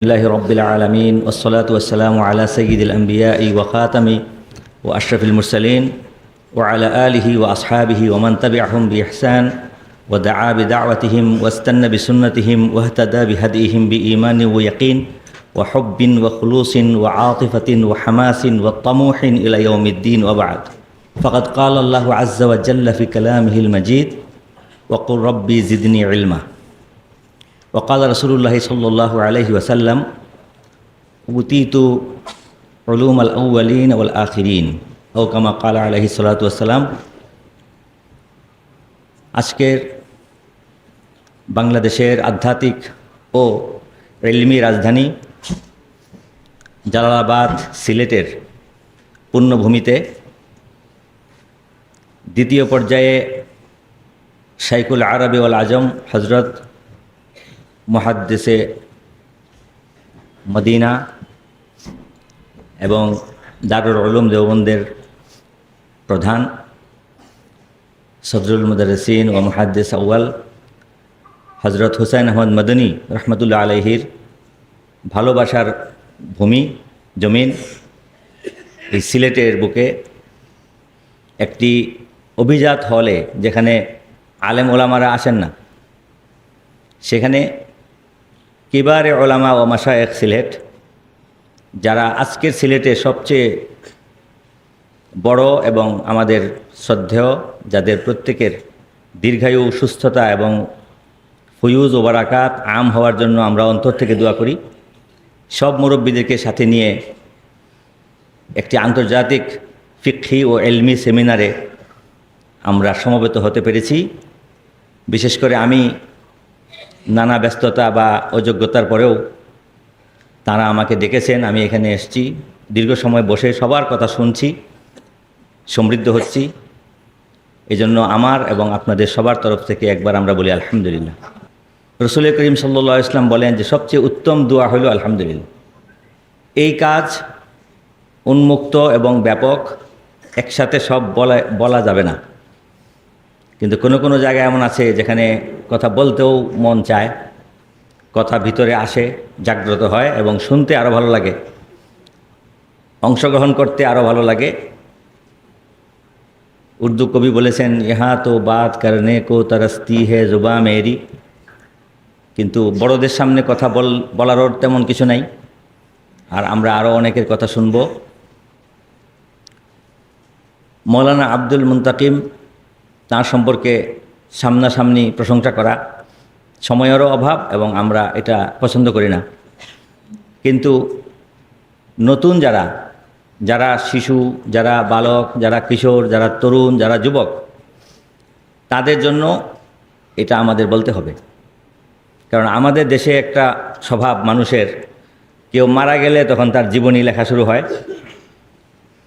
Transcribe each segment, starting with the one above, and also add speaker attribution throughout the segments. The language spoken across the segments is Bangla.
Speaker 1: الله رب العالمين والصلاة والسلام على سيد الأنبياء وخاتم وأشرف المرسلين وعلى آله وأصحابه ومن تبعهم بإحسان ودعا بدعوتهم واستنى بسنتهم واهتدى بهديهم بإيمان ويقين وحب وخلوص وعاطفة وحماس وطموح إلى يوم الدين وبعد. فقد قال الله عز وجل في كلامه المجيد وقل ربي زدني علما. وقال رسول الله صلى الله عليه وسلم أوتيت علوم الأولين والآخرين أو كما قال عليه الصلاة والسلام আজকের বাংলাদেশের আধ্যাত্মিক ও এলমি রাজধানী জালালাবাদ সিলেটের পুণ্যভূমিতে দ্বিতীয় পর্যায়ে শাইকুল আরবি ওয়াল আজম হজরত মহাদ্দেশে মদিনা এবং দারুল উলুম দেওবন্দের প্রধান, সদরুল মুদারসিন ও মহাদ্দেস আউ্য়াল হজরত হুসাইন আহমদ মদনী রহমতুল্লাহ আলহির ভালোবাসার ভূমি, জমিন এই সিলেটের বুকে একটি অভিজাত হলে যেখানে আলেম ওলামারা আসেন না, সেখানে কিবারে ওলামা ও মাসায়েক সিলেট, যারা আজকের সিলেটে সবচেয়ে বড় এবং আমাদের শ্রদ্ধেয়, যাদের প্রত্যেকের দীর্ঘায়ু সুস্থতা এবং ফুয়ুজ ও বারাকাত আম হওয়ার জন্য আমরা অন্তর থেকে দোয়া করি, সব মুরব্বীদেরকে সাথে নিয়ে একটি আন্তর্জাতিক ফিক্ষি ও এলমি সেমিনারে আমরা সমবেত হতে পেরেছি। বিশেষ করে আমি নানা ব্যস্ততা বা অযোগ্যতার পরেও তারা আমাকে ডেকেছেন আমি এখানে এসেছি, দীর্ঘ সময় বসে সবার কথা শুনছি, সমৃদ্ধ হচ্ছি। এজন্য আমার এবং আপনাদের সবার তরফ থেকে একবার আমরা বলি আলহামদুলিল্লাহ। রসুল করিম সাল্লা ইসলাম বলেন যে সবচেয়ে উত্তম দোয়া হলো আলহামদুলিল্লাহ। এই কাজ উন্মুক্ত এবং ব্যাপক, একসাথে সব বলা বলা যাবে না। কিন্তু কোনো কোনো জায়গায় এমন আছে যেখানে কথা বলতেও মন চায়, কথা ভিতরে আসে, জাগ্রত হয় এবং শুনতে আরও ভালো লাগে, অংশগ্রহণ করতে আরও ভালো লাগে। উর্দু কবি বলেছেন, ইহা তো বাত করনে কো তরস্তি হে জুবা মেরি। কিন্তু বড়দের সামনে কথা বল বলারও তেমন কিছু নাই। আর আমরা আরও অনেকের কথা শুনব। মৌলানা আব্দুল মুন্তাকিম তার সম্পর্কে সামনাসামনি প্রশংসা করা সময়েরও অভাব এবং আমরা এটা পছন্দ করি না। কিন্তু নতুন যারা যারা শিশু, যারা বালক, যারা কিশোর, যারা তরুণ, যারা যুবক, তাদের জন্য এটা আমাদের বলতে হবে। কারণ আমাদের দেশে একটা স্বভাব মানুষের, কেউ মারা গেলে তখন তার জীবনী লেখা শুরু হয়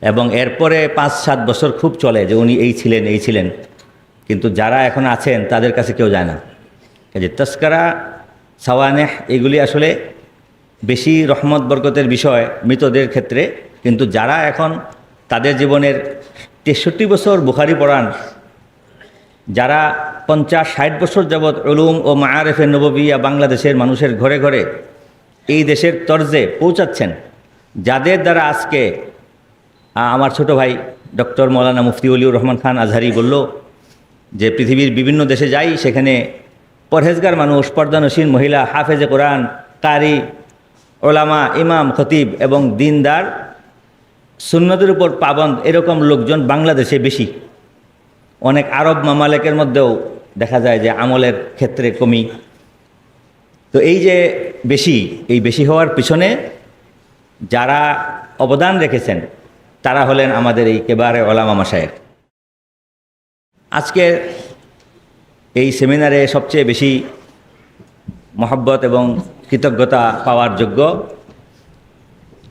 Speaker 1: এবং এরপরে পাঁচ সাত বছর খুব চলে যে উনি এই ছিলেন এই ছিলেন। কিন্তু যারা এখন আছেন, তাদের কাছে কেউ যায় না। কাজে তস্করা সাওয়ানেহ, এগুলি আসলে বেশি রহমত, বরকতের বিষয় মৃতদের ক্ষেত্রে। কিন্তু যারা এখন তাদের জীবনের তেষট্টি বছর বুখারি পড়ান, যারা পঞ্চাশ, ষাট বছর যাবৎ উলুম ও মায়ারেফে নববিয়া বাংলাদেশের মানুষের ঘরে ঘরে এই দেশের তর্জে পৌঁছাচ্ছেন, যাদের দ্বারা আজকে আমার ছোট ভাই ডক্টর মৌলানা মুফতি উলিউর রহমান খান আজহারি বলল যে পৃথিবীর বিভিন্ন দেশে যাই, সেখানে পরহেজগার মানুষ, পর্দানসীন মহিলা, হাফেজে কোরআন কারি ওলামা, ইমাম, খতিব এবং দিনদার, সুন্নতের উপর পাবন্দ এরকম লোকজন বাংলাদেশে বেশি। অনেক আরব মামালেকের মধ্যেও দেখা যায় যে আমলের ক্ষেত্রে কমি। তো এই যে বেশি, এই বেশি হওয়ার পিছনে যারা অবদান রেখেছেন, তারা হলেন আমাদের এই কেবারে ওলামা মাসায়ের আজকে এই সেমিনারে সবচেয়ে বেশি মহব্বত এবং কৃতজ্ঞতা পাওয়ার যোগ্য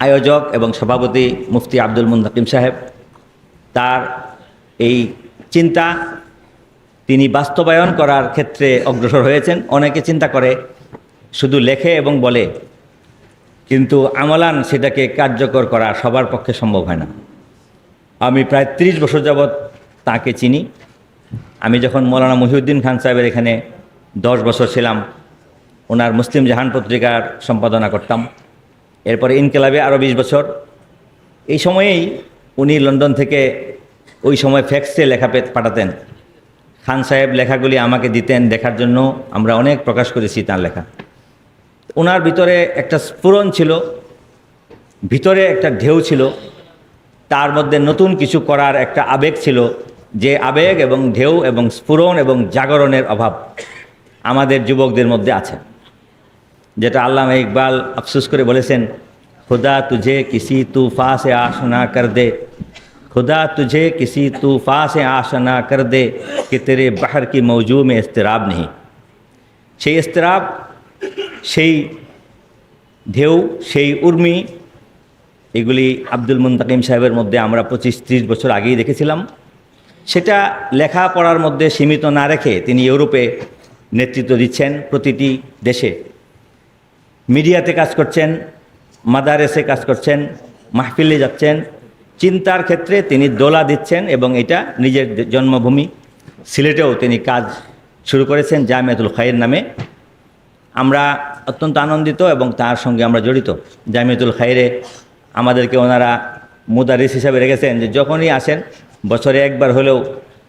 Speaker 1: আয়োজক এবং সভাপতি মুফতি আব্দুল মুন্তাকিম সাহেব। তার এই চিন্তা তিনি বাস্তবায়ন করার ক্ষেত্রে অগ্রসর হয়েছেন। অনেকে চিন্তা করে শুধু লেখে এবং বলে, কিন্তু আমলান সেটাকে কার্যকর করা সবার পক্ষে সম্ভব হয় না। আমি প্রায় ৩০ বছর যাবৎ তাকে চিনি। আমি যখন মৌলানা মহিউদ্দিন খান সাহেবের এখানে দশ বছর ছিলাম, ওনার মুসলিম জাহান পত্রিকার সম্পাদনা করতাম। এরপরে ইনকেলাবে আরও বিশ বছর। এই সময়েই উনি লন্ডন থেকে ওই সময় ফ্যাক্সে লেখা পাঠাতেন। খান সাহেব লেখাগুলি আমাকে দিতেন দেখার জন্য আমরা অনেক প্রকাশ করেছি তার লেখা। ওনার ভিতরে একটা স্ফুরণ ছিল, ভিতরে একটা ঢেউ ছিল, তার মধ্যে নতুন কিছু করার একটা আবেগ ছিল যে আবেগ এবং ঢেউ এবং স্ফুরণ এবং জাগরণের অভাব আমাদের যুবকদের মধ্যে আছে। যেটা আল্লাহ ইকবাল আফসুস করে বলেছেন, খুদা তুঝে কিসি তু ফাঁসে আসনা কর দে। খুদা তুঝে কিসি তু সে আসনা কর দে কি তেরে বাহর কি মৌজু মে ইস্তরাব নেই। সেই ইস্তরাব সেই ঢেউ, সেই উর্মি, এগুলি আব্দুল মুন্তাকিম সাহেবের মধ্যে আমরা পঁচিশ ত্রিশ বছর আগেই দেখেছিলাম। সেটা লেখাপড়ার মধ্যে সীমিত না রেখে তিনি ইউরোপে নেতৃত্ব দিচ্ছেন প্রতিটি দেশে। মিডিয়াতে কাজ করছেন, মাদারেসে কাজ করছেন, মাহফিলে যাচ্ছেন। চিন্তার ক্ষেত্রে তিনি দোলা দিচ্ছেন এবং এটা নিজের জন্মভূমি। সিলেটেও তিনি কাজ শুরু করেছেন জামিয়াতুল খায়ের নামে। আমরা অত্যন্ত আনন্দিত এবং তার সঙ্গে আমরা জড়িত। জামিয়াতুল খাইরে আমাদেরকে ওনারা মুদারিস হিসাবে রেখেছেন যে যখনই আসেন বছরে একবার হলেও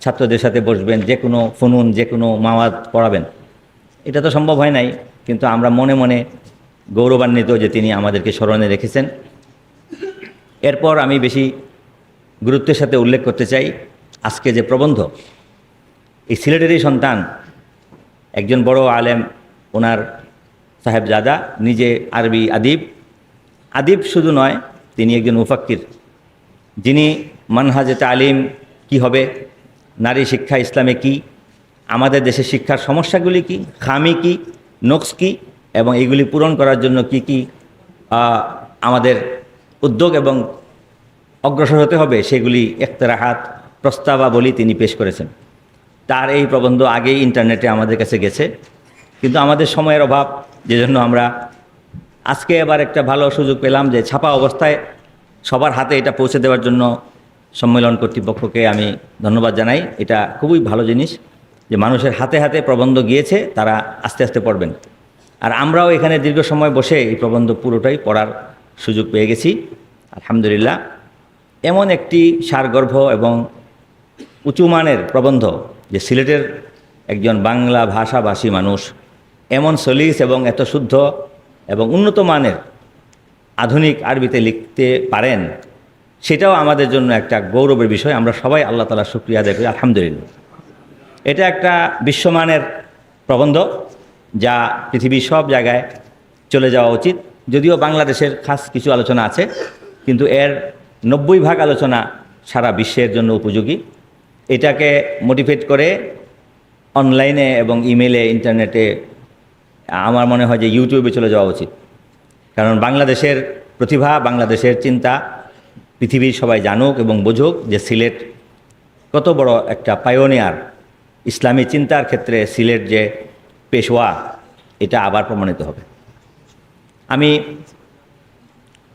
Speaker 1: ছাত্রদের সাথে বসবেন, যে কোনো ফুনুন, যে কোনো মাওয়াদ পড়াবেন। এটা তো সম্ভব হয় নাই, কিন্তু আমরা মনে মনে গৌরবান্বিত যে তিনি আমাদেরকে স্মরণে রেখেছেন। এরপর আমি বেশি গুরুত্বের সাথে উল্লেখ করতে চাই আজকে যে প্রবন্ধ। এই সিলেটেরই সন্তান, একজন বড় আলেম, ওনার সাহেব সাহেবজাদা নিজে আরবি আদিব। আদিব শুধু নয়, তিনি একজন মুফাক্কির যিনি মানহাজে তালিম কি হবে? নারী শিক্ষা ইসলামে কি? আমাদের দেশের শিক্ষার সমস্যাগুলি কি? খামি কি? নোকস কি? এবং এগুলি পূরণ করার জন্য কি কি আমাদের উদ্যোগ এবং অগ্রসর হতে হবে সেগুলি একতরাহাত প্রস্তাবাবলী তিনি পেশ করেছেন। তার এই প্রবন্ধ আগেই ইন্টারনেটে আমাদের কাছে গেছে। কিন্তু আমাদের সময়ের অভাব যে জন্য আমরা আজকে এবার একটা ভালো সুযোগ পেলাম যে ছাপা অবস্থায় সবার হাতে এটা পৌঁছে দেওয়ার জন্য সম্মেলন কর্তৃপক্ষকে আমি ধন্যবাদ জানাই। এটা খুবই ভালো জিনিস যে মানুষের হাতে হাতে প্রবন্ধ গিয়েছে, তারা আস্তে আস্তে পড়বেন। আর আমরাও এখানে দীর্ঘ সময় বসে এই প্রবন্ধ পুরোটাই পড়ার সুযোগ পেয়ে গেছি। আলহামদুলিল্লাহ। এমন একটি সারগর্ভ এবং উঁচু মানের প্রবন্ধ যে সিলেটের একজন বাংলা ভাষাভাষী মানুষ এমন সলিস এবং এত শুদ্ধ এবং উন্নত মানের আধুনিক আরবিতে লিখতে পারেন সেটাও আমাদের জন্য একটা গৌরবের বিষয়। আমরা সবাই আল্লাহ তালা শুক্রিয়া আদায় করি, আলহামদুলিল্লাহ। এটা একটা বিশ্বমানের প্রবন্ধ যা পৃথিবীর সব জায়গায় চলে যাওয়া উচিত। যদিও বাংলাদেশের খাস কিছু আলোচনা আছে, কিন্তু এর নব্বই ভাগ আলোচনা সারা বিশ্বের জন্য উপযোগী। এটাকে মোটিভেট করে অনলাইনে এবং ইমেলে ইন্টারনেটে আমার মনে হয় যে ইউটিউবে চলে যাওয়া উচিত। কারণ বাংলাদেশের প্রতিভা, বাংলাদেশের চিন্তা পৃথিবীর সবাই জানুক এবং বুঝুক যে সিলেট কত বড় একটা পায়োনিয়ার ইসলামী চিন্তার ক্ষেত্রে সিলেট যে পেশোয়া এটা আবার প্রমাণিত হবে। আমি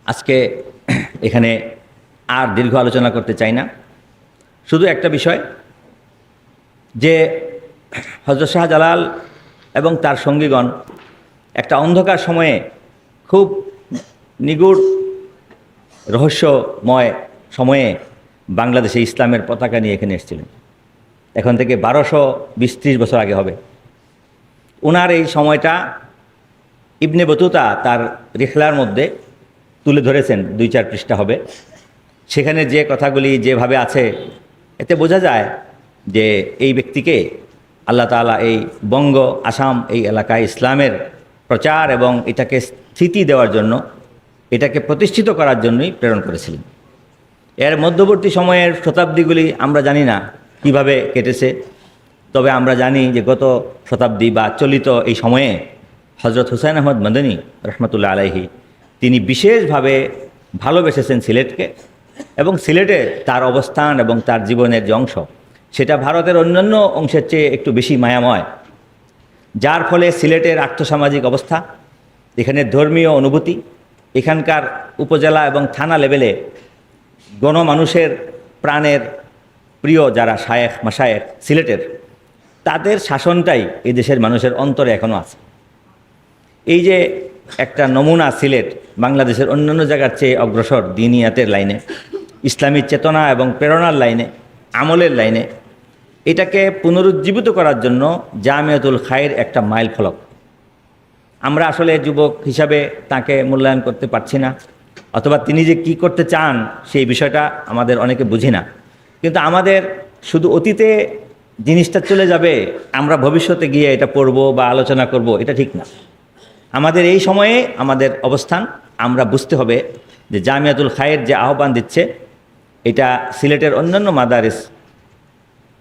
Speaker 1: আজকে এখানে আর দীর্ঘ আলোচনা করতে চাই না। শুধু একটা বিষয় যে হজরত শাহজালাল এবং তার সঙ্গীগণ একটা অন্ধকার সময়ে খুব নিগুড় রহস্যময় সময়ে বাংলাদেশে ইসলামের পতাকা নিয়ে এখানে এসেছিলেন। এখন থেকে বারোশো বিশ বছর আগে হবে। ওনার এই সময়টা ইবনে বতুতা তার রিখলার মধ্যে তুলে ধরেছেন, দুই চার পৃষ্ঠা হবে। সেখানে যে কথাগুলি যেভাবে আছে, এতে বোঝা যায় যে এই ব্যক্তিকে আল্লাহ তাআলা এই বঙ্গ আসাম এই এলাকায় ইসলামের প্রচার এবং এটাকে স্থিতি দেওয়ার জন্য এটাকে প্রতিষ্ঠিত করার জন্যই প্রেরণ করেছিলেন। এর মধ্যবর্তী সময়ের শতাব্দীগুলি আমরা জানি না কীভাবে কেটেছে, তবে আমরা জানি যে গত শতাব্দী বা চলিত এই সময়ে হজরত হুসাইন আহমদ মদনী রহমতুল্লাহ আলাইহি তিনি বিশেষভাবে ভালোবেসেছেন সিলেটকে এবং সিলেটে তার অবস্থান এবং তার জীবনের যে অংশ, সেটা ভারতের অন্যান্য অংশের চেয়ে একটু বেশি মায়াময়। যার ফলে সিলেটের আর্থসামাজিক অবস্থা, এখানে ধর্মীয় অনুভূতি এখানকার উপজেলা এবং থানা লেভেলে গণমানুষের প্রাণের প্রিয় যারা শায়েখ মাসায়েক সিলেটের, তাদের শাসনটাই এই দেশের মানুষের অন্তরে এখনও আছে। এই যে একটা নমুনা সিলেট বাংলাদেশের অন্যান্য জায়গার চেয়ে অগ্রসর দিনিয়াতের লাইনে, ইসলামী চেতনা এবং প্রেরণার লাইনে, আমলের লাইনে, এটাকে পুনরুজ্জীবিত করার জন্য জামিয়াতুল খায়ের একটা মাইল ফলক আমরা আসলে যুবক হিসাবে তাকে মূল্যায়ন করতে পারছি না, অথবা তিনি যে কি করতে চান সেই বিষয়টা আমাদের অনেকে বুঝি না। কিন্তু আমাদের শুধু অতীতে জিনিসটা চলে যাবে, আমরা ভবিষ্যতে গিয়ে এটা পড়ব বা আলোচনা করব, এটা ঠিক না। আমাদের এই সময়ে আমাদের অবস্থান, আমরা বুঝতে হবে যে জামিয়াতুল খায়ের যে আহ্বান দিচ্ছে, এটা সিলেটের অন্যান্য মাদারিস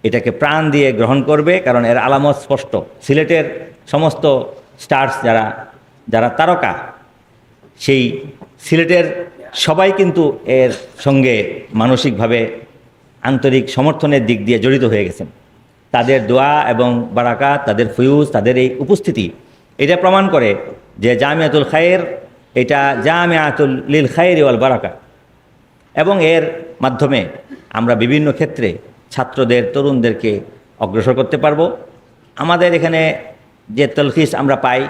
Speaker 1: এটাকে প্রাণ দিয়ে গ্রহণ করবে, কারণ এর আলামত স্পষ্ট। সিলেটের সমস্ত স্টার্স যারা যারা তারকা, সেই সিলেটের সবাই কিন্তু এর সঙ্গে মানসিকভাবে আন্তরিক সমর্থনের দিক দিয়ে জড়িত হয়ে গেছেন। তাদের দোয়া এবং বারাকা তাদের ফিউজ তাদের এই উপস্থিতি, এটা প্রমাণ করে যে জামিয়াতুল খায়ের, এটা জামিয়াতুল লিল খায়ের ওয়াল বারাকা এবং এর মাধ্যমে আমরা বিভিন্ন ক্ষেত্রে ছাত্রদের, তরুণদেরকে অগ্রসর করতে পারব। আমাদের এখানে যে তলখিস আমরা পাই,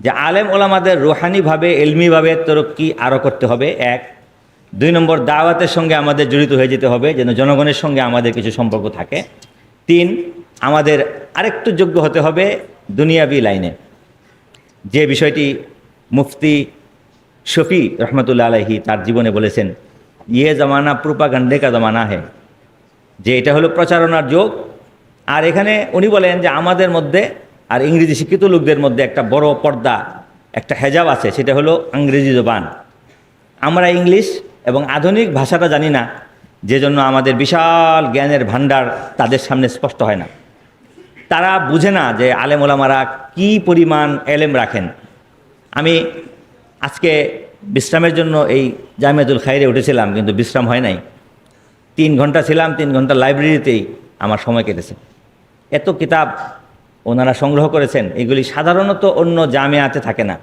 Speaker 1: যে আলেম ওলামাদের রুহানিভাবে এলমিভাবে তরক্কি আরও করতে হবে, এক। দুই নম্বর, দাওয়াতের সঙ্গে আমাদের জড়িত হয়ে যেতে হবে, যেন জনগণের সঙ্গে আমাদের কিছু সম্পর্ক থাকে। তিন, আমাদের আরেকটু যোগ্য হতে হবে দুনিয়াবি লাইনে। যে বিষয়টি মুফতি শফি রহমতুল্লা আলহি তার জীবনে বলেছেন ইয়ে জামানা প্রুপাগান্ডে কা জামানা হে। যে এটা হলো প্রচারণার যোগ। আর এখানে উনি বলেন যে আমাদের মধ্যে আর ইংরেজি শিক্ষিত লোকদের মধ্যে একটা বড় পর্দা, একটা হেজাব আছে, সেটা হলো ইংরেজি জবান। আমরা ইংলিশ এবং আধুনিক ভাষাটা জানি না যে জন্য আমাদের বিশাল জ্ঞানের ভাণ্ডার তাদের সামনে স্পষ্ট হয় না। তারা বুঝে না যে আলেম ওলামারা কী পরিমাণ এলেম রাখেন। আমি আজকে বিশ্রামের জন্য এই জামিয়াতুল খাইরে উঠেছিলাম, কিন্তু বিশ্রাম হয় নাই। তিন ঘণ্টা ছিলাম, তিন ঘণ্টা লাইব্রেরিতেই আমার সময় কেটেছে। এত কিতাব ওনারা সংগ্রহ করেছেন। এগুলি সাধারণত অন্য জামেয়াতে থাকে না।